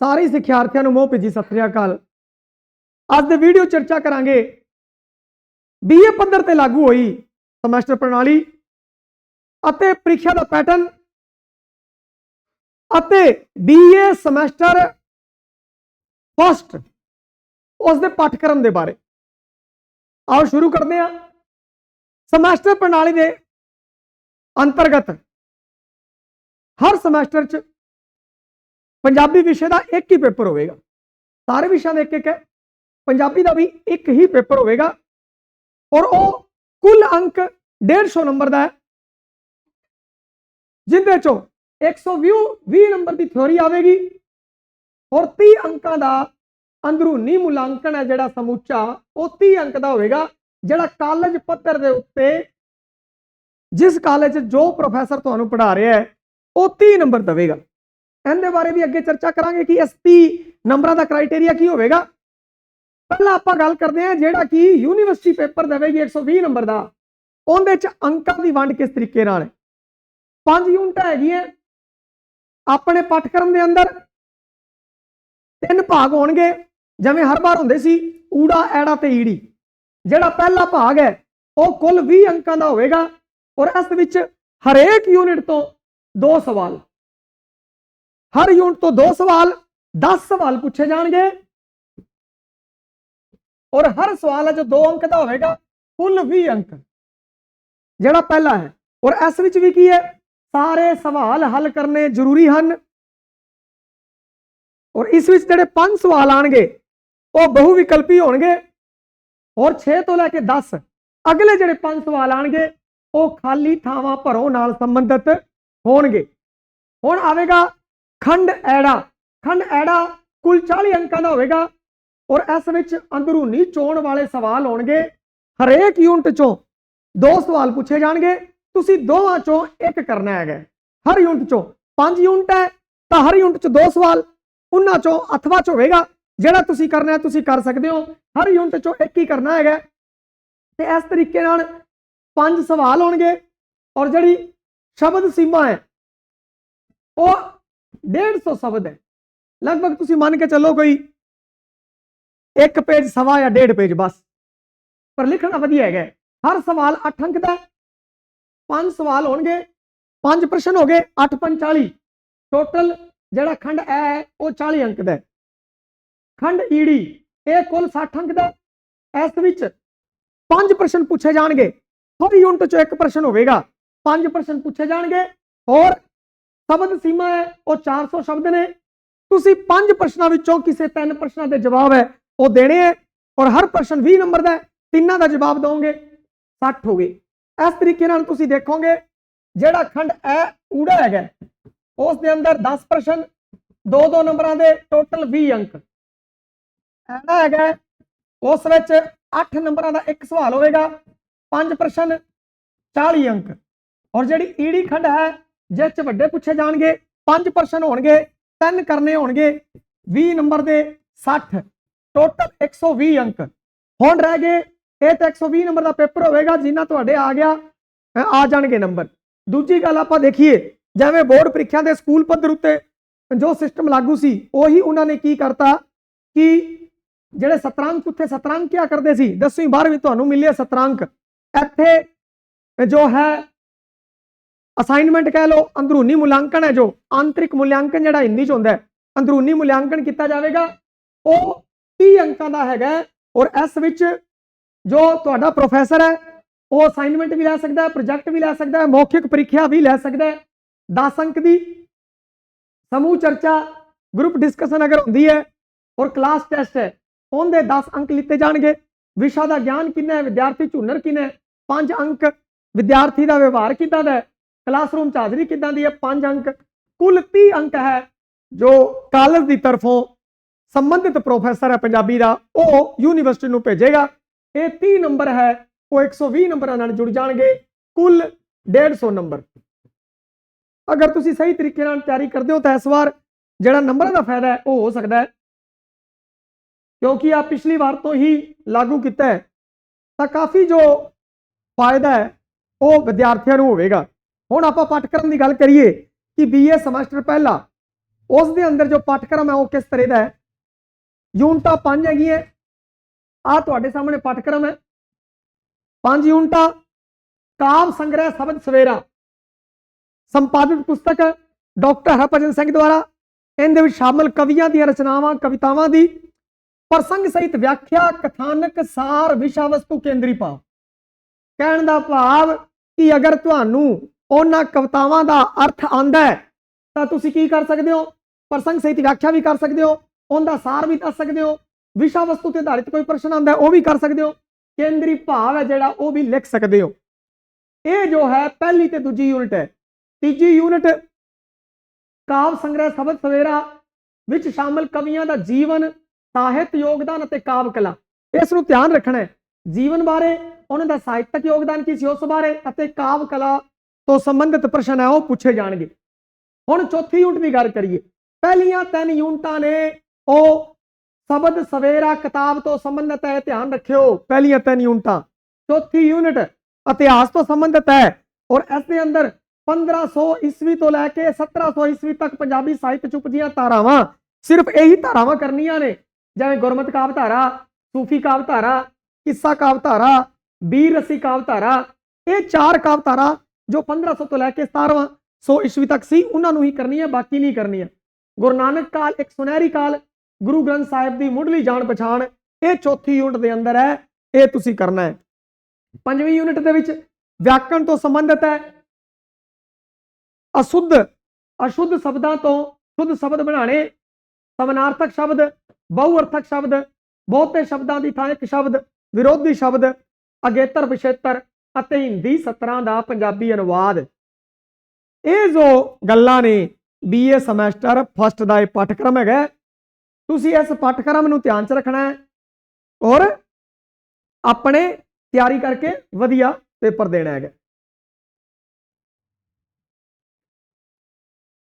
ਸਾਰੇ ਸਿੱਖਿਆਰਥੀਆਂ ਨੂੰ ਮੋਹ ਭੇਜੀ। ਸਤਿ ਸ੍ਰੀ ਅਕਾਲ। ਅੱਜ ਦੇ ਵੀਡੀਓ ਚਰਚਾ ਕਰਾਂਗੇ ਬੀਏ ਪੱਧਰ ਤੇ ਲਾਗੂ ਹੋਈ ਸਮੈਸਟਰ ਪ੍ਰਣਾਲੀ ਅਤੇ ਪ੍ਰੀਖਿਆ ਦਾ ਪੈਟਰਨ ਅਤੇ ਬੀਏ ਸਮੈਸਟਰ ਫਸਟ ਉਸ ਦੇ ਪਾਠਕ੍ਰਮ ਦੇ ਬਾਰੇ। ਆਓ ਸ਼ੁਰੂ ਕਰਦੇ ਹਾਂ। ਸਮੈਸਟਰ ਪ੍ਰਣਾਲੀ ਦੇ ਅੰਤਰਗਤ ਹਰ ਸਮੈਸਟਰ 'ਚ ਪੰਜਾਬੀ ਵਿਸ਼ੇ ਦਾ ਇੱਕ ਹੀ ਪੇਪਰ ਹੋਵੇਗਾ। ਸਾਰੇ ਵਿਸ਼ਿਆਂ ਦਾ ਇੱਕ ਇੱਕ ਹੈ। ਪੰਜਾਬੀ ਦਾ ਵੀ ਇੱਕ ਹੀ ਪੇਪਰ ਹੋਵੇਗਾ। ਔਰ ਉਹ ਕੁੱਲ ਅੰਕ 150 ਨੰਬਰ ਦਾ ਹੈ। ਜਿੰਦੇ ਚੋਂ 120 20 ਨੰਬਰ ਦੀ ਥਿਉਰੀ ਆਵੇਗੀ। ਔਰ 30 ਅੰਕਾਂ ਦਾ ਅੰਦਰੂਨੀ ਮੁਲਾਂਕਣ ਹੈ ਜਿਹੜਾ ਸਮੁੱਚਾ, ਉਹ 30 ਅੰਕ ਦਾ ਹੋਵੇਗਾ, ਜਿਹੜਾ ਕਾਲਜ ਪੱਧਰ ਦੇ ਉੱਤੇ, ਜਿਸ ਕਾਲਜ 'ਚ ਜੋ ਪ੍ਰੋਫੈਸਰ ਤੁਹਾਨੂੰ ਪੜ੍ਹਾ ਰਿਹਾ ਹੈ, ਉਹ 30 ਨੰਬਰ ਦੇਵੇਗਾ ਇਹਦੇ ਬਾਰੇ ਵੀ ਅੱਗੇ ਚਰਚਾ ਕਰਾਂਗੇ ਕਿ ਇਸ 30 ਨੰਬਰਾਂ ਦਾ ਕ੍ਰਾਈਟੇਰੀਆ ਕੀ ਹੋਵੇਗਾ। ਪਹਿਲਾਂ ਆਪਾਂ ਗੱਲ ਕਰਦੇ ਹਾਂ ਜਿਹੜਾ ਕਿ ਯੂਨੀਵਰਸਿਟੀ ਪੇਪਰ ਦੇਵੇਗੀ 120 ਨੰਬਰ ਦਾ। ਉਹਦੇ 'ਚ ਅੰਕਾਂ ਦੀ ਵੰਡ ਕਿਸ ਤਰੀਕੇ ਨਾਲ ਹੈ? ਪੰਜ ਯੂਨਿਟਾਂ ਹੈਗੀਆਂ ਆਪਣੇ ਪਾਠਕ੍ਰਮ ਦੇ ਅੰਦਰ ਤਿੰਨ ਭਾਗ ਹੋਣਗੇ। ਜਿਵੇਂ ਹਰ ਵਾਰ ਹੁੰਦੇ ਸੀ, ਊੜਾ, ਐੜਾ ਤੇ ਈੜੀ। ਜਿਹੜਾ ਪਹਿਲਾ ਭਾਗ ਹੈ, ਉਹ ਕੁੱਲ 20 ਅੰਕਾਂ ਦਾ ਹੋਵੇਗਾ। ਔਰ ਇਸ ਵਿੱਚ ਹਰੇਕ ਯੂਨਿਟ ਤੋਂ ਦੋ ਸਵਾਲ। ਹਰ ਯੂਨਿਟ ਤੋਂ ਦੋ ਸਵਾਲ 10 ਸਵਾਲ ਪੁੱਛੇ ਜਾਣਗੇ ਔਰ ਹਰ ਸਵਾਲ ਜੋ 2 ਅੰਕ ਦਾ ਹੋਵੇਗਾ ਕੁੱਲ 20 ਅੰਕ ਜਿਹੜਾ ਪਹਿਲਾ ਹੈ ਔਰ ਇਸ ਵਿੱਚ ਵੀ ਕੀ ਹੈ ਸਾਰੇ ਸਵਾਲ ਹੱਲ ਕਰਨੇ ਜ਼ਰੂਰੀ ਹਨ ਔਰ ਇਸ ਵਿੱਚ ਜਿਹੜੇ ਪੰਜ ਸਵਾਲ ਆਣਗੇ ਉਹ ਬਹੁ ਵਿਕਲਪੀ ਹੋਣਗੇ ਔਰ 6 ਤੋਂ ਲੈ ਕੇ 10 ਅਗਲੇ ਜਿਹੜੇ ਪੰਜ ਸਵਾਲ ਆਣਗੇ ਉਹ ਖਾਲੀ ਥਾਵਾਂ ਭਰੋ ਨਾਲ ਸੰਬੰਧਿਤ ਹੋਣਗੇ ਹੁਣ ਆਵੇਗਾ ਖੰਡ ਐੜਾ ਖੰਡ ਐੜਾ ਕੁੱਲ 40 ਅੰਕਾਂ ਦਾ ਹੋਵੇਗਾ। ਔਰ ਇਸ ਵਿੱਚ ਅੰਦਰੂਨੀ ਚੋਣ ਵਾਲੇ ਸਵਾਲ ਹੋਣਗੇ ਹਰੇਕ ਯੂਨਿਟ ਚੋਂ ਦੋ ਸਵਾਲ ਪੁੱਛੇ ਜਾਣਗੇ। ਤੁਸੀਂ ਦੋਵਾਂ ਚੋਂ ਇੱਕ ਕਰਨਾ ਹੈਗਾ। ਹਰ ਯੂਨਿਟ ਚੋਂ ਪੰਜ ਯੂਨਿਟ ਹੈ, ਤਾਂ ਹਰ ਯੂਨਿਟ ਚ ਦੋ ਸਵਾਲ। ਉਹਨਾਂ ਚੋਂ ਅਥਵਾ ਚ ਹੋਵੇਗਾ। ਜਿਹੜਾ ਤੁਸੀਂ ਕਰਨਾ ਹੈ, ਤੁਸੀਂ ਕਰ ਸਕਦੇ ਹੋ। ਹਰ ਯੂਨਿਟ ਚੋਂ ਇੱਕ ਹੀ ਕਰਨਾ ਹੈਗਾ। ਤੇ ਇਸ ਤਰੀਕੇ ਨਾਲ ਪੰਜ ਸਵਾਲ ਹੋਣਗੇ ਔਰ ਜਿਹੜੀ ਸ਼ਬਦ ਸੀਮਾ ਹੈ, ਉਹ 150 ਸ਼ਬਦ ਹੈ ਲਗਭਗ ਤੁਸੀਂ ਮੰਨ ਕੇ ਚੱਲੋ ਕੋਈ ਇੱਕ ਪੇਜ ਸਵਾ ਜਾਂ ਡੇਢ ਪੇਜ ਬਸ ਪਰ ਲਿਖਣਾ ਵਧੀਆ ਹੈਗਾ ਹਰ ਸਵਾਲ 8 ਅੰਕ ਦਾ ਪੰਜ ਸਵਾਲ ਹੋਣਗੇ ਪੰਜ ਪ੍ਰਸ਼ਨ ਹੋ ਗਏ 8 ਪੰਜ 40 ਟੋਟਲ ਜਿਹੜਾ ਖੰਡ ਐ ਹੈ ਉਹ 40 ਅੰਕ ਦਾ ਹੈ। ਖੰਡ ਈੜੀ ਇਹ ਕੁੱਲ 60 ਅੰਕ ਦਾ ਇਸ ਵਿੱਚ ਪੰਜ ਪ੍ਰਸ਼ਨ ਪੁੱਛੇ ਜਾਣਗੇ ਹਰ ਯੂਨਿਟ ਚੋਂ ਇੱਕ ਪ੍ਰਸ਼ਨ ਹੋਵੇਗਾ ਪੰਜ ਪ੍ਰਸ਼ਨ ਪੁੱਛੇ ਜਾਣਗੇ ਹੋਰ ਸ਼ਬਦ ਸੀਮਾ ਹੈ, ਉਹ 400 ਸ਼ਬਦ ਨੇ। ਤੁਸੀਂ ਪੰਜ ਪ੍ਰਸ਼ਨਾਂ ਵਿੱਚੋਂ ਕਿਸੇ ਤਿੰਨ ਪ੍ਰਸ਼ਨਾਂ ਦੇ ਜਵਾਬ ਹੈ, ਉਹ ਦੇਣੇ ਹੈ ਔਰ ਹਰ ਪ੍ਰਸ਼ਨ 20 ਨੰਬਰ ਦਾ ਤਿੰਨਾਂ ਦਾ ਜਵਾਬ ਦੋਗੇ 60 ਹੋ ਗਏ। ਇਸ ਤਰੀਕੇ ਨਾਲ ਤੁਸੀਂ ਦੇਖੋਗੇ, ਜਿਹੜਾ ਖੰਡ ਐ, ਊੜਾ ਹੈਗਾ ਉਸ ਦੇ ਅੰਦਰ 10 ਪ੍ਰਸ਼ਨ, ਦੋ ਦੋ ਨੰਬਰਾਂ ਦੇ, ਟੋਟਲ 20 ਅੰਕ। ਐੜਾ ਹੈਗਾ ਉਸ ਵਿੱਚ 8 ਨੰਬਰਾਂ ਦਾ ਇੱਕ ਸਵਾਲ ਹੋਵੇਗਾ, ਪੰਜ ਪ੍ਰਸ਼ਨ 40 ਅੰਕ। ਔਰ ਜਿਹੜੀ ਈੜੀ ਖੰਡ ਹੈ ਜਿਸ ਚ ਵੱਡੇ ਪੁੱਛੇ ਜਾਣਗੇ, ਪੰਜ ਪ੍ਰਸ਼ਨ ਹੋਣਗੇ, ਤਿੰਨ ਕਰਨੇ ਹੋਣਗੇ 20 ਨੰਬਰ ਦੇ 60 ਟੋਟਲ 120 ਅੰਕ। ਹੁਣ ਰਹਿ ਗਏ, ਇਹ ਤਾਂ 120 ਨੰਬਰ ਦਾ ਪੇਪਰ ਹੋਵੇਗਾ, ਜਿੰਨਾ ਤੁਹਾਡੇ ਆ ਗਿਆ ਆ ਜਾਣਗੇ ਨੰਬਰ। ਦੂਜੀ ਗੱਲ ਆਪਾਂ ਦੇਖੀਏ, ਜਿਵੇਂ ਬੋਰਡ ਪ੍ਰੀਖਿਆ ਦੇ ਸਕੂਲ ਪੱਧਰ ਉੱਤੇ ਜੋ ਸਿਸਟਮ ਲਾਗੂ ਸੀ, ਉਹੀ ਉਹਨਾਂ ਨੇ ਕੀ ਕਰਤਾ ਕਿ ਜਿਹੜੇ ਸਤਰਾਂਕ ਉੱਥੇ ਸਤਰੰਕ ਕਿਆ ਕਰਦੇ ਸੀ 10ਵੀਂ 12ਵੀਂ ਤੁਹਾਨੂੰ ਮਿਲੇ ਸਤਰਾਂਕ ਇੱਥੇ ਜੋ ਹੈ ਅਸਾਈਨਮੈਂਟ ਕਹਿ ਲਓ, ਅੰਦਰੂਨੀ ਮੁਲਾਂਕਣ ਹੈ ਜੋ, ਆਂਤਰਿਕ ਮੁਲਾਂਕਣ ਜਿਹੜਾ ਹਿੰਦੀ ਚ ਹੁੰਦਾ ਅੰਦਰੂਨੀ ਮੁਲਾਂਕਣ ਕੀਤਾ ਜਾਵੇਗਾ। ਉਹ 30 ਅੰਕਾਂ ਦਾ ਹੈਗਾ ਹੈ ਔਰ ਇਸ ਵਿੱਚ ਜੋ ਤੁਹਾਡਾ ਪ੍ਰੋਫੈਸਰ ਹੈ, ਉਹ ਅਸਾਈਨਮੈਂਟ ਵੀ ਲੈ ਸਕਦਾ ਹੈ ਪ੍ਰੋਜੈਕਟ ਵੀ ਲੈ ਸਕਦਾ ਹੈ, ਮੌਖਿਕ ਪ੍ਰੀਖਿਆ ਵੀ ਲੈ ਸਕਦਾ ਹੈ। 10 ਅੰਕ ਦੀ ਸਮੂਹ ਚਰਚਾ ਗਰੁੱਪ ਡਿਸਕਸ਼ਨ ਅਗਰ ਹੁੰਦੀ ਹੈ ਔਰ ਕਲਾਸ ਟੈਸਟ ਹੈ, ਉਹਦੇ 10 ਅੰਕ ਲਿੱਤੇ ਜਾਣਗੇ। ਵਿਸ਼ਾ ਦਾ ਗਿਆਨ ਕਿੰਨਾ ਹੈ, ਵਿਦਿਆਰਥੀ ਚ ਹੁਨਰ ਕਿੰਨਾ ਹੈ 5 ਅੰਕ ਵਿਦਿਆਰਥੀ ਦਾ ਵਿਵਹਾਰ ਕਿੱਦਾਂ ਦਾ ਹੈ ਕਲਾਸਰੂਮ ਚ ਹਾਜ਼ਰੀ ਕਿੱਦਾਂ ਦੀ ਹੈ? 5 ਅੰਕ। ਕੁੱਲ 30 ਅੰਕ ਹੈ ਜੋ ਕਾਲਜ ਦੀ ਤਰਫੋਂ ਸੰਬੰਧਿਤ ਪ੍ਰੋਫੈਸਰ ਹੈ ਪੰਜਾਬੀ ਦਾ। ਉਹ ਯੂਨੀਵਰਸਿਟੀ ਨੂੰ ਭੇਜੇਗਾ। ਇਹ 30 ਨੰਬਰ ਹੈ। ਉਹ 120 ਨੰਬਰਾਂ ਨਾਲ ਜੁੜ ਜਾਣਗੇ। ਕੁੱਲ 150 ਨੰਬਰ। ਅਗਰ ਤੁਸੀਂ ਸਹੀ ਤਰੀਕੇ ਨਾਲ ਤਿਆਰੀ ਕਰਦੇ ਹੋ ਤਾਂ ਇਸ ਵਾਰ ਜਿਹੜਾ ਨੰਬਰਾਂ ਦਾ ਫਾਇਦਾ ਹੈ, ਉਹ ਹੋ ਸਕਦਾ ਹੈ। ਕਿਉਂਕਿ ਆ ਪਿਛਲੀ ਵਾਰ ਤੋਂ ਹੀ ਲਾਗੂ ਕੀਤਾ ਹੈ। ਤਾਂ ਕਾਫੀ ਜੋ ਫਾਇਦਾ ਹੈ, ਉਹ ਵਿਦਿਆਰਥੀਆਂ ਨੂੰ ਹੋਵੇਗਾ। ਹੁਣ ਆਪਾਂ ਪਾਠਕ੍ਰਮ ਦੀ ਗੱਲ ਕਰੀਏ ਕਿ ਬੀਏ ਸਮੈਸਟਰ ਪਹਿਲਾ ਉਸ ਦੇ ਅੰਦਰ ਜੋ ਪਾਠਕ੍ਰਮ ਹੈ ਉਹ ਕਿਸ ਤਰ੍ਹਾਂ ਦਾ ਹੈ ਯੂਨਿਟਾਂ ਪੰਜ ਹੈਗੀਆਂ ਆ ਤੁਹਾਡੇ ਸਾਹਮਣੇ ਪਾਠਕ੍ਰਮ ਹੈ ਪੰਜ ਯੂਨਿਟਾਂ ਕਾਵ ਸੰਗ੍ਰਹਿ ਸ਼ਬਦ ਸਵੇਰਾ ਸੰਪਾਦਿਤ ਪੁਸਤਕ ਡਾਕਟਰ ਹਰਭਜਨ ਸਿੰਘ ਦੁਆਰਾ ਇਹਦੇ ਵਿੱਚ ਸ਼ਾਮਲ ਕਵੀਆਂ ਦੀਆਂ ਰਚਨਾਵਾਂ ਕਵਿਤਾਵਾਂ ਦੀ ਪ੍ਰਸੰਗ ਸਹਿਤ ਵਿਆਖਿਆ ਕਥਾਨਕ ਸਾਰ ਵਿਸ਼ਾ ਵਸਤੂ ਕੇਂਦਰੀ ਭਾਵ ਕਹਿਣ ਦਾ ਭਾਵ ਕਿ ਅਗਰ ਤੁਹਾਨੂੰ ਉਹਨਾਂ ਕਵਿਤਾਵਾਂ ਦਾ ਅਰਥ ਆਂਦਾ ਹੈ, ਤਾਂ ਤੁਸੀਂ ਕੀ ਕਰ ਸਕਦੇ ਹੋ? ਪ੍ਰਸੰਗ ਸਹਿਤ ਵਿਆਖਿਆ ਵੀ ਕਰ ਸਕਦੇ ਹੋ, ਉਹਦਾ ਸਾਰ ਵੀ ਦੱਸ ਸਕਦੇ ਹੋ, ਵਿਸ਼ਾ ਵਸਤੂ ਤੇ ਆਧਾਰਿਤ ਕੋਈ ਪ੍ਰਸ਼ਨ ਆਂਦਾ ਉਹ ਵੀ ਕਰ ਸਕਦੇ ਹੋ, ਕੇਂਦਰੀ ਭਾਵ ਹੈ ਜਿਹੜਾ, ਉਹ ਵੀ ਲਿਖ ਸਕਦੇ ਹੋ। ਇਹ ਜੋ ਹੈ, ਪਹਿਲੀ ਤੇ ਦੂਜੀ ਯੂਨਿਟ ਹੈ। ਤੀਜੀ ਯੂਨਿਟ ਕਾਵ ਸੰਗ੍ਰਹਿ ਸ਼ਬਦ ਸਵੇਰਾ, ਵਿੱਚ ਸ਼ਾਮਲ ਕਵੀਆਂ ਦਾ ਜੀਵਨ, ਸਾਹਿਤ ਯੋਗਦਾਨ ਅਤੇ ਕਾਵ ਕਲਾ। ਇਸ ਨੂੰ ਧਿਆਨ ਰੱਖਣਾ ਹੈ। ਜੀਵਨ ਬਾਰੇ, ਉਹਨਾਂ ਦਾ ਸਾਹਿਤਕ ਯੋਗਦਾਨ ਕੀ ਸੀ, ਉਸ ਬਾਰੇ ਅਤੇ ਕਾਵ ਕਲਾ ਤੋਂ ਸੰਬੰਧਿਤ ਪ੍ਰਸ਼ਨ ਹੈ, ਉਹ ਪੁੱਛੇ ਜਾਣਗੇ। ਹੁਣ ਚੌਥੀ ਯੂਨਿਟ ਦੀ ਗੱਲ ਕਰੀਏ, ਪਹਿਲੀਆਂ ਤਿੰਨ ਯੂਨਿਟਾਂ ਨੇ, ਉਹ ਸ਼ਬਦ ਸਵੇਰਾ ਕਿਤਾਬ ਤੋਂ ਸੰਬੰਧਿਤ ਹੈ, ਧਿਆਨ ਰੱਖਿਓ, ਪਹਿਲੀਆਂ ਤਿੰਨ ਯੂਨਿਟਾਂ। ਚੌਥੀ ਯੂਨਿਟ ਇਤਿਹਾਸ ਤੋਂ ਸੰਬੰਧਿਤ ਹੈ, ਔਰ ਇਸ ਦੇ ਅੰਦਰ 1500 ਈਸਵੀ ਤੋਂ ਲੈ ਕੇ 1700 ਈਸਵੀ ਤੱਕ ਪੰਜਾਬੀ ਸਾਹਿਤ ਚ ਉਪਜੀਆਂ ਧਾਰਾਵਾਂ, ਸਿਰਫ ਇਹੀ ਧਾਰਾਵਾਂ ਕਰਨੀਆਂ ਨੇ, ਜਿਵੇਂ ਗੁਰਮਤਿ ਕਾਵ ਧਾਰਾ, ਸੂਫੀ ਕਾਵ ਧਾਰਾ, ਕਿੱਸਾ ਕਾਵ ਧਾਰਾ, ਬੀਰ ਰਸੀ ਕਾਵ ਧਾਰਾ, ਇਹ ਚਾਰ ਕਾਵ ਧਾਰਾ ਜੋ 1500 ਤੋਂ ਲੈ ਕੇ 1700 ਈਸਵੀ ਤੱਕ ਸੀ, ਉਹਨਾਂ ਨੂੰ ਹੀ ਕਰਨੀ ਹੈ, ਬਾਕੀ ਨਹੀਂ ਕਰਨੀ ਹੈ। ਗੁਰੂ ਨਾਨਕ ਕਾਲ ਇੱਕ ਸੁਨਹਿਰੀ ਕਾਲ, ਗੁਰੂ ਗ੍ਰੰਥ ਸਾਹਿਬ ਦੀ ਮੁੱਢਲੀ ਜਾਣ ਪਛਾਣ, ਇਹ ਚੌਥੀ ਯੂਨਿਟ ਦੇ ਅੰਦਰ ਹੈ, ਇਹ ਤੁਸੀਂ ਕਰਨਾ ਹੈ। ਪੰਜਵੀਂ ਯੂਨਿਟ ਦੇ ਵਿੱਚ ਵਿਆਕਰਣ ਤੋਂ ਸੰਬੰਧਿਤ ਹੈ। ਅਸ਼ੁੱਧ ਅਸ਼ੁੱਧ ਸ਼ਬਦਾਂ ਤੋਂ ਸ਼ੁੱਧ ਸ਼ਬਦ ਬਣਾਣੇ ਸਮਾਨਾਰਥਕ ਸ਼ਬਦ, ਬਹੁਅਰਥਕ ਸ਼ਬਦ, ਬਹੁਤੇ ਸ਼ਬਦਾਂ ਦੀ ਥਾਂ ਇੱਕ ਸ਼ਬਦ, ਵਿਰੋਧੀ ਸ਼ਬਦ, ਅਗੇਤਰ ਵਿਸ਼ੇਤਰ ਅਤੇ ਹਿੰਦੀ ਸਤਰਾਂ ਦਾ ਪੰਜਾਬੀ ਅਨੁਵਾਦ। ਇਹ ਜੋ ਗੱਲਾਂ ਨੇ ਬੀਏ ਸਮੈਸਟਰ ਫਸਟ ਦਾ ਇਹ ਪਾਠਕ੍ਰਮ ਹੈਗਾ। ਤੁਸੀਂ ਇਸ ਪਾਠਕ੍ਰਮ ਨੂੰ ਧਿਆਨ 'ਚ ਰੱਖਣਾ ਹੈ ਔਰ ਆਪਣੇ ਤਿਆਰੀ ਕਰਕੇ ਵਧੀਆ ਪੇਪਰ ਦੇਣਾ ਹੈਗਾ।